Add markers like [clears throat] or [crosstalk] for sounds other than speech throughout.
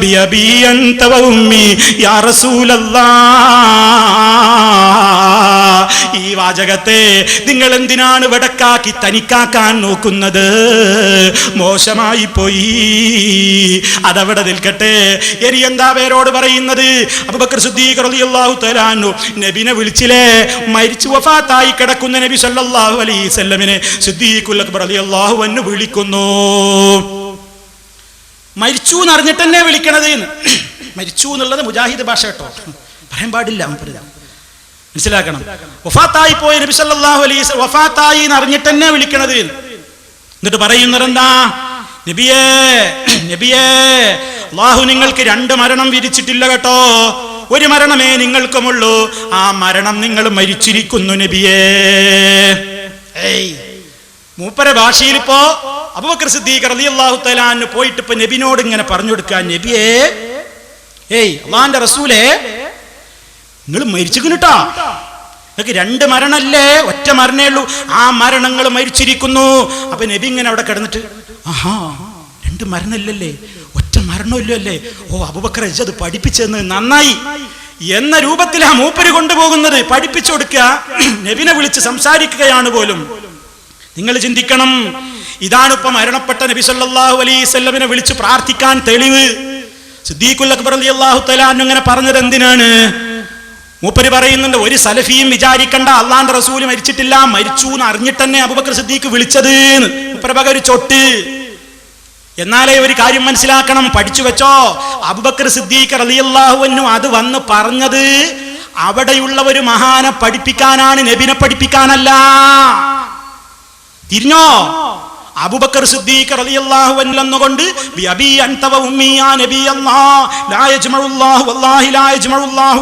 ബിയബി അൻത ഉമ്മി യാ റസൂലല്ലാ. ഈ വാചകത്തെ നിങ്ങൾ എന്തിനാണ് വടക്കാക്കി തനിക്കാക്കാൻ നോക്കുന്നത്? മോശമായി പോയി. അതവിടെ നിൽക്കട്ടെ. എനി എന്താ പേരോട് പറയുന്നത്? അബൂബക്കർ സിദ്ദീഖ് റളിയല്ലാഹു തആല നബിനെ വിളിച്ചില്ലേ? മരിച്ചു വഫാത്തായി കിടക്കുന്ന നബി സല്ലാഹു അലൈസ് സിദ്ദീഖുൽ അക്ബർ റളിയല്ലാഹു അൻഹു വിളിക്കുന്നു. മരിച്ചു എന്ന് അറിഞ്ഞിട്ട് തന്നെ വിളിക്കണത് എന്ന്. മരിച്ചു എന്നുള്ളത് മുജാഹിദ് ഭാഷ കേട്ടോ. പറയാൻ പാടില്ല മനസ്സിലാക്കണം. വഫാത്തായി പോയ നബി സല്ലല്ലാഹു അലൈഹി വഫാത്തായി എന്ന് അറിഞ്ഞിട്ട് തന്നെ വിളിക്കണത് എന്ന്. എന്നിട്ട് പറയുന്നത് എന്താ നബിയേ നബിയേ അള്ളാഹു നിങ്ങൾക്ക് രണ്ട് മരണം വിരിച്ചിട്ടില്ല കേട്ടോ. ഒരു മരണമേ നിങ്ങൾക്കുമുള്ളൂ. ആ മരണം നിങ്ങൾ മരിച്ചിരിക്കുന്നു നബിയേ. മൂപ്പര ഭാഷയിൽ ഇപ്പോ അബൂബക്കർ സിദ്ദീഖ് റളിയല്ലാഹു അള്ളാഹു പോയിട്ട് ഇപ്പൊ നബിനോട് ഇങ്ങനെ പറഞ്ഞു കൊടുക്കാൻ നബിയേ ഏയ് അള്ളാന്റെ റസൂലേ നിങ്ങൾ മരിച്ചിട്ടാ നിങ്ങൾക്ക് രണ്ട് മരണല്ലേ? ഒറ്റ മരണേ ഉള്ളൂ. ആ മരണങ്ങൾ മരിച്ചിരിക്കുന്നു. അപ്പൊ നബി ഇങ്ങനെ അവിടെ കിടന്നിട്ട് ആഹാ രണ്ട് മരണല്ലല്ലേ? ഒറ്റ മരണമില്ലല്ലേ ഓ അബുബക്കർ അത് പഠിപ്പിച്ചെന്ന് നന്നായി. എന്ന രൂപത്തിൽ ആ മൂപ്പര് കൊണ്ടുപോകുന്നത്. പഠിപ്പിച്ചു കൊടുക്കുക. [clears throat] നബിനെ വിളിച്ച് സംസാരിക്കുകയാണ് പോലും. നിങ്ങൾ ചിന്തിക്കണം. ഇതാണ് മരണപ്പെട്ട നബി സല്ലാഹു അലൈഹി വസല്ലമിനെ വിളിച്ച് പ്രാർത്ഥിക്കാൻ തെളിവ്. സിദ്ദീഖുൽ അക്ബർ റളിയല്ലാഹു അള്ളാഹു തലാൻ ഇങ്ങനെ പറഞ്ഞത് എന്തിനാണ്? മൂപ്പര് പറയുന്നുണ്ട് ഒരു സലഫിയും വിചാരിക്കണ്ട അള്ളാന്റെ റസൂൽ മരിച്ചിട്ടില്ല മരിച്ചു എന്ന് അറിഞ്ഞിട്ട് തന്നെ അബൂബക്കർ സിദ്ദീഖ് വിളിച്ചത് മൂപ്പര പക ഒരു ചൊട്ട്. എന്നാലേ ഒരു കാര്യം മനസ്സിലാക്കണം പഠിച്ചു വെച്ചോ. അബുബക്കർ സിദ്ദീഖ് റളിയല്ലാഹുവിനും അത് വന്ന് പറഞ്ഞത് അവിടെയുള്ള ഒരു മഹാനെ പഠിപ്പിക്കാനാണ് നബിനെ പഠിപ്പിക്കാനല്ല. തിരിഞ്ഞോ? അബുബക്കർ സിദ്ദീഖ് റളിയല്ലാഹു നബി അല്ലാഹ് ലാ യജ്മഉല്ലാഹു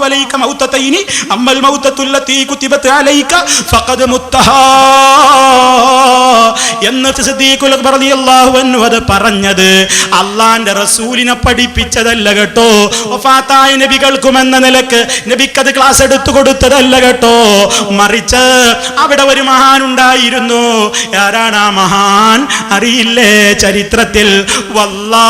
അലൈക അലൈക ഫഖദ് എന്നിട്ട് സിദ്ദീഖുൽ റളിയല്ലാഹു അൻഹു പറഞ്ഞത് അള്ളാന്റെ റസൂലിനെ പഠിപ്പിച്ചതല്ല കേട്ടോ വഫാത്തായ നബികൾക്കും എന്ന നിലയ്ക്ക് നബിക്കത് ക്ലാസ് എടുത്തു കൊടുത്തതല്ല കേട്ടോ മറിച്ച് അവിടെ ഒരു മഹാൻ ഉണ്ടായിരുന്നു ആരാണ് ആ മഹാൻ? അറിയില്ലേ ചരിത്രത്തിൽ? വല്ലാ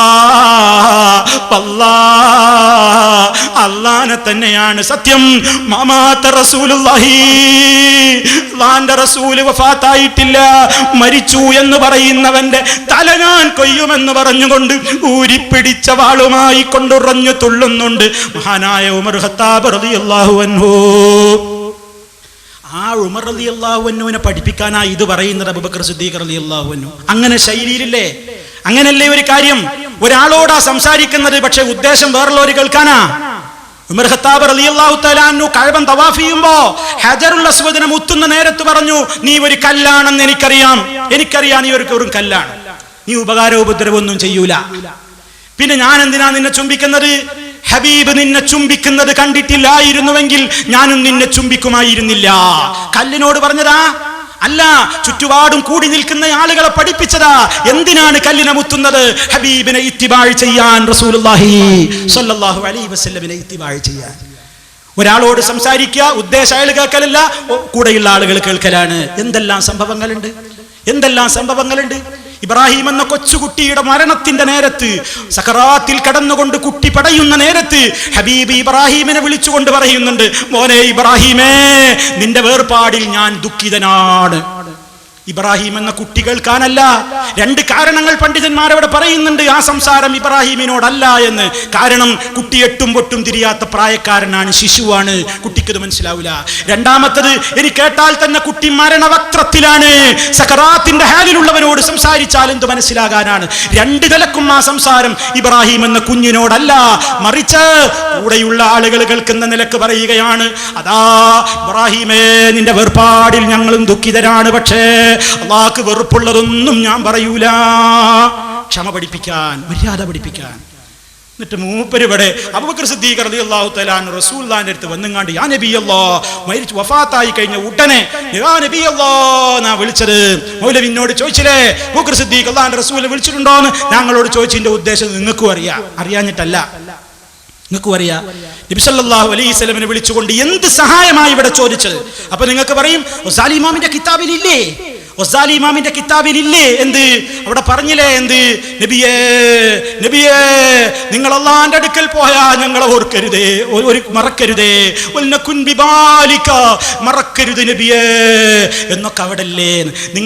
അള്ളാനെ തന്നെയാണ് സത്യം. മാമാത്ത റസൂലുള്ളാഹി. റസൂൽ വഫാത്തായിട്ടില്ല. മരിച്ചു എന്ന് പറയുന്നവന്റെ തല ഞാൻ കൊയ്യുമെന്ന് പറഞ്ഞുകൊണ്ട് ഊരിപ്പിടിച്ച വാളുമായി കൊണ്ടുറഞ്ഞു തുള്ളുന്നുണ്ട് മഹാനായ ഉമർ ഹത്താബ് റളിയല്ലാഹു അൻഹു. ആ ഉമർ അലി അള്ളാഹുവിനെ പഠിപ്പിക്കാനാ ഇത് പറയുന്നത് അബുബക്കർ സിദ്ദീഖ് അലി അള്ളാഹുവിനു അങ്ങനെ ശൈലിയിലില്ലേ അങ്ങനല്ലേ ഒരു കാര്യം? ഒരാളോടാ സംസാരിക്കുന്നത് പക്ഷെ ഉദ്ദേശം വേറുള്ളവർ കേൾക്കാനാ? ഉമർ ഖത്താബ് റളിയല്ലാഹു തആലാനു കഴവം തവാഫ് ചെയ്യുമ്പോ ഹജറുൽ അസ്വദിനെ മുത്തുന്ന നേരത്ത് പറഞ്ഞു നീ ഒരു കല്ലാണെന്ന് എനിക്കറിയാം. എനിക്കറിയാം നീ ഒരു വെറും കല്ലാണ്. നീ ഉപകാര ഉപദ്രവമൊന്നും ചെയ്യൂല. പിന്നെ ഞാൻ എന്തിനാ നിന്നെ ചുംബിക്കുന്നത്? ഹബീബ് നിന്നെ ചുംബിക്കുന്നത് കണ്ടിട്ടില്ലായിരുന്നുവെങ്കിൽ ഞാനും നിന്നെ ചുംബിക്കുമായിരുന്നില്ല. കല്ലിനോട് പറഞ്ഞതാ അല്ല ചുറ്റുപാടും കൂടി നിൽക്കുന്ന ആളുകളെ പഠിപ്പിച്ചതാ. എന്തിനാണ് കല്ലിനെ മുത്തുന്നത്? ഹബീബിനെ ഇത്തിബാഴ് ചെയ്യാൻ റസൂലുള്ളാഹി സ്വല്ലല്ലാഹു അലൈഹി ചെയ്യാൻ. ഒരാളോട് സംസാരിക്കുക ഉദ്ദേശ അയാൾ കേൾക്കലല്ല കൂടെയുള്ള ആളുകൾ കേൾക്കലാണ്. എന്തെല്ലാം സംഭവങ്ങളുണ്ട്? എന്തെല്ലാം സംഭവങ്ങളുണ്ട്? ഇബ്രാഹിം എന്ന കൊച്ചുകുട്ടിയുടെ മരണത്തിന്റെ നേരത്ത് സഖറാത്തിൽ കടന്നുകൊണ്ട് കുട്ടി പടയുന്ന നേരത്ത് ഹബീബ് ഇബ്രാഹിമിനെ വിളിച്ചുകൊണ്ട് പറയുന്നുണ്ട് മോനെ ഇബ്രാഹിമേ നിന്റെ വേർപാടിൽ ഞാൻ ദുഃഖിതനാണ്. ഇബ്രാഹിം എന്ന കുട്ടി കേൾക്കാനല്ല. രണ്ട് കാരണങ്ങൾ പണ്ഡിതന്മാർ അവിടെ പറയുന്നുണ്ട്. ആ സംസാരം ഇബ്രാഹിമിനോടല്ല എന്ന്. കാരണം കുട്ടി എട്ടും പൊട്ടും തിരിയാത്ത പ്രായക്കാരനാണ് ശിശുവാണ്. കുട്ടിക്കത് മനസ്സിലാവില്ല രണ്ടാമത്തത് എനിക്ക് കേട്ടാൽ തന്നെ കുട്ടി മരണവക്രത്തിലാണ്. സഖറാത്തിന്റെ ഹാലിലുള്ളവനോട് സംസാരിച്ചാൽ എന്ത് മനസ്സിലാകാനാണ്? രണ്ട് നിലക്കും ആ സംസാരം ഇബ്രാഹിം എന്ന കുഞ്ഞിനോടല്ല. മറിച്ച് കൂടെയുള്ള ആളുകൾ കേൾക്കുന്ന നിലയ്ക്ക് പറയുകയാണ്. അതാ ഇബ്രാഹിമേ നിന്റെ വേർപാടിൽ ഞങ്ങളും ദുഃഖിതരാണ്. പക്ഷേ അള്ളാഹ്ക്ക് വെറുപ്പുള്ളതൊന്നും ഞാൻ പറയൂല. ക്ഷമ പഠിപ്പിക്കാൻ മര്യാദ പഠിപ്പിക്കാൻ. എന്നിട്ട് മൂപ്പര് ഇവിടെ അബൂബക്കർ സിദ്ദീഖ് റളിയല്ലാഹു തആല റസൂലുള്ളാഹിന്റെ അടുത്ത് വന്നുങ്ങാണ്ട് യാ നബി അല്ലോ മരിച്ചു വഫാത്തായി കഴിഞ്ഞ ഉടനെ യാ നബി അല്ലോ നാ വിളിച്ചത്. മൗലവി എന്നോട് ചോദിച്ചില്ലേ അബൂബക്കർ സിദ്ദീഖ് അല്ലാഹുവിന്റെ റസൂൽ വിളിച്ചിട്ടുണ്ടോ എന്ന് ഞങ്ങളോട് ചോദിച്ചതിന്റെ ഉദ്ദേശം നിങ്ങൾക്കും അറിയാം. അറിയാഞ്ഞിട്ടല്ല. നിങ്ങൾക്കും അറിയാം. നബിസല്ലാഹു അലൈഹി സ്വലമിനെ വിളിച്ചുകൊണ്ട് എന്ത് സഹായമായി ഇവിടെ ചോദിച്ചത്? അപ്പൊ നിങ്ങൾക്ക് പറയും സാലിമാമിന്റെ കിതാബിൽ ഒസാലി ഇമാമിന്റെ കിതാബിൽ ഇല്ലേ എന്ത്? അവിടെ പറഞ്ഞില്ലേ എന്ത്? നബിയേ നബിയേ നിങ്ങൾ അള്ളാന്റെ അടുക്കൽ പോയാ ഞങ്ങളെ ഓർക്കരുതേ ഒരു മറക്കരുതേ. വൽനകുൻ ബിബാലിക. മറക്കരുത് നബിയേ എന്നൊക്കെ അവിടെ അല്ലേ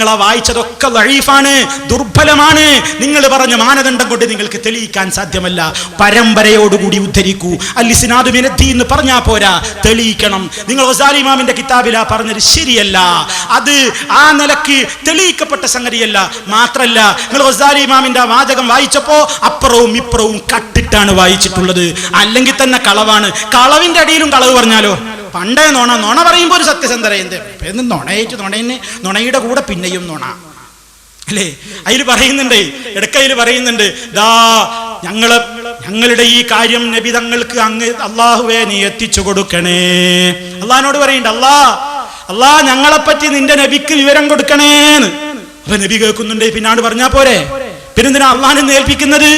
ആ വായിച്ചതൊക്കെ ലഴീഫാണ് ദുർബലമാണ്. നിങ്ങൾ പറഞ്ഞ മാനദണ്ഡം കൊണ്ട് നിങ്ങൾക്ക് തെളിയിക്കാൻ സാധ്യമല്ല. പരമ്പരയോടുകൂടി ഉദ്ധരിക്കൂ. അല്ലിസിനാദ് മിനദ്ദി എന്ന് പറഞ്ഞാൽ പോരാ തെളിയിക്കണം. നിങ്ങൾ ഒസാലി ഇമാമിന്റെ കിതാബിലാ പറഞ്ഞത് ശരിയല്ല. അത് ആ നിലയ്ക്ക് തെളിയിക്കപ്പെട്ട സംഗതിയല്ല. മാത്രല്ല നിങ്ങൾ ഹസാരി ഇമാമിന്റെ വാചകം വായിച്ചപ്പോ അപ്പുറവും ഇപ്പുറവും കട്ടിട്ടാണ് വായിച്ചിട്ടുള്ളത്. അല്ലെങ്കിൽ തന്നെ കളവാണ്. കളവിന്റെ അടിയിലും കളവ് പറഞ്ഞാലോ? പണ്ടേ നോണ നോണ പറയുമ്പോൾ ഒരു സത്യസന്ധര എന്ന് നുണയേറ്റ് നുണയിന് നുണയുടെ കൂടെ പിന്നെയും നുണ. അല്ലേ? അതിൽ പറയുന്നുണ്ട് ഇടക്കയിൽ പറയുന്നുണ്ട് ദാ ഞങ്ങൾ ഞങ്ങളുടെ ഈ കാര്യം നബി തങ്ങൾക്ക് അങ്ങ് അള്ളാഹുവേ നീ എത്തിച്ചു കൊടുക്കണേ. അള്ളഹാനോട് പറയുന്നുണ്ട് അല്ലാ അല്ലാ ഞങ്ങളെപ്പറ്റി നിന്റെ നബിക്ക് വിവരം കൊടുക്കണേന്ന്. അപ്പൊ നബി കേൾക്കുന്നുണ്ട് പിന്നാട് പറഞ്ഞാ പോരെ? പിന്നെന്തിനാ അള്ളഹാനെ ഏൽപ്പിക്കുന്നത്?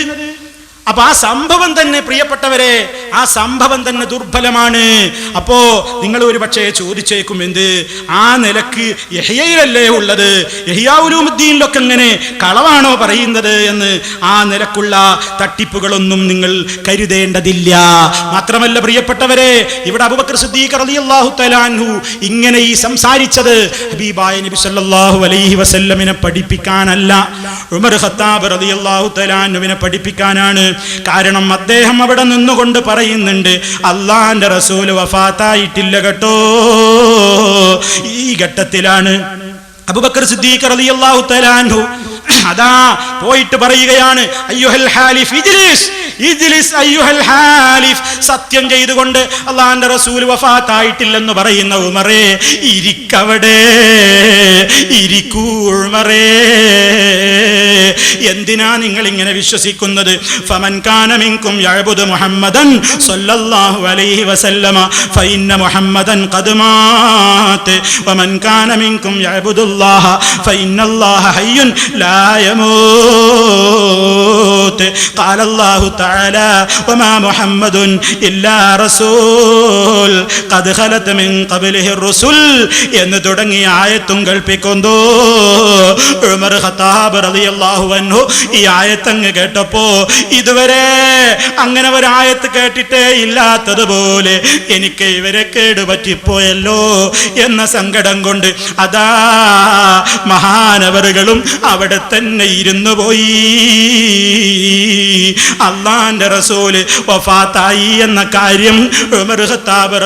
അപ്പൊ ആ സംഭവം തന്നെ പ്രിയപ്പെട്ടവരെ ആ സംഭവം തന്നെ ദുർബലമാണ്. അപ്പോ നിങ്ങൾ ഒരു പക്ഷേ ചോദിച്ചേക്കും എന്ത്? ആ നിലയ്ക്ക് യഹ്യയിലല്ലേ ഉള്ളത്? യഹിയാവുലൂമുദ്ദീനിലൊക്കെ എങ്ങനെ കളവാണോ പറയുന്നത് എന്ന് ആ നിലക്കുള്ള തട്ടിപ്പുകളൊന്നും നിങ്ങൾ കരുതേണ്ടതില്ല. മാത്രമല്ല പ്രിയപ്പെട്ടവരെ ഇവിടെ അബൂബക്കർ സിദ്ദീഖ് റളിയല്ലാഹു ഇങ്ങനെ ഈ സംസാരിച്ചത് ഹബീബായ നബി സല്ലല്ലാഹു അലൈഹി വസല്ലമിനെ പഠിപ്പിക്കാനല്ല. ഉമർ ഖത്താബ് റളിയല്ലാഹു തആലാൻഹുവിനെ പഠിപ്പിക്കാനാണ് കാരണം അദ്ദേഹം അവിടെ നിന്നുകൊണ്ട് പറയുന്നുണ്ട് അള്ളാന്റെ റസൂൽ വഫാത്തായിട്ടില്ല കേട്ടോ. ഈ ഘട്ടത്തിലാണ് അബൂബക്കർ സിദ്ദീഖ് റളിയല്ലാഹു തആലാൻഹു [clears throat] അതാ പോയിട്ട് പറയുകയാണ് അയ്യുഹൽ ഹാലിഫ് ഇജ്ലിസ് ഇജ്ലിസ് അയ്യുഹൽ ഹാലിഫ്. സത്യം ചെയ്തുകൊണ്ട് അള്ളാന്റെ റസൂൽ വഫാത്തായിട്ടില്ലെന്ന് പറയുന്ന ഉമറേ ഇരിക്കവിടെ ഇരിക്കൂ ഉമറേ. എന്തിനാ നിങ്ങൾ ഇങ്ങനെ വിശ്വസിക്കുന്നത്? ഫമൻ കാന മിൻകും യഅബുദു മുഹമ്മദൻ സ്വല്ലല്ലാഹു അലൈഹി വസല്ലമ ഫഇന്ന മുഹമ്മദൻ ഖദ് മാത്. വമൻ കാന മിൻകും യഅബുദുല്ലാഹ ഫഇന്നല്ലാഹ ഹയ്യുൻ ലാ യമൂത് قال الله തആല വമാ മുഹമ്മദുൻ ഇല്ലാ റസൂൽ. ഖദ് خلت മിൻ قبله الرسل എന്ന് തുടങ്ങിയ ആയത്തും കൽപ്പിക്കുന്നു ഉമർ ഖത്താബ് റളിയല്ലാഹു അൻഹു ഈ ആയത്തങ്ങ് കേട്ടപ്പോ ഇതുവരെ അങ്ങനെ ഒരു ആയത്ത് കേട്ടിട്ടേ ഇല്ലാത്തതുപോലെ എനിക്ക് ഇവരെ കേടുപറ്റിപ്പോയല്ലോ എന്ന സങ്കടം കൊണ്ട് അതാ മഹാനവറുകളും അവിടെ തന്നെ ഇരുന്നു പോയി. അള്ളാന്റെ റസൂൽ വഫാത്തായി എന്ന കാര്യം ഉമർ ഖത്താബ്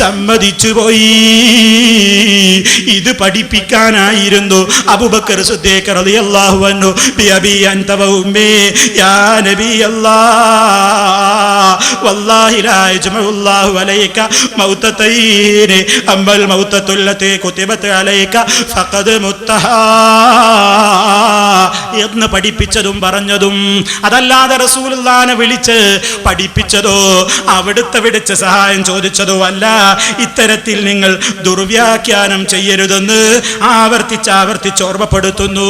സമ്മതിച്ചു പോയി. ഇത് പഠിപ്പിക്കാനായിരുന്നു അബൂബക്കർ സിദ്ദീഖ് റളിയല്ലാഹു അൻഹു. ബിഅബി അൻത വ ഉമ്മി യാ നബി അല്ലാഹ് വല്ലാഹി ലാ യജ്മഉ അലൈക അമ്മൽ മൗതതുല്ലതി കുതിബത് അലൈക ഫഖദ് മുത്തഹാ. എന്ന് പഠിപ്പിച്ചതും പറഞ്ഞതും അതല്ലാതെ റസൂലുള്ളാനെ വിളിച്ച് പഠിപ്പിച്ചതോ അവിടുത്തെ വിളിച്ച് സഹായം ചോദിച്ചതോ അല്ല. ഇത്തരത്തിൽ നിങ്ങൾ ദുർവ്യാഖ്യാനം ചെയ്യരുതെന്ന് ആവർത്തിച്ച് ആവർത്തിച്ച് ഓർമ്മപ്പെടുത്തുന്നു.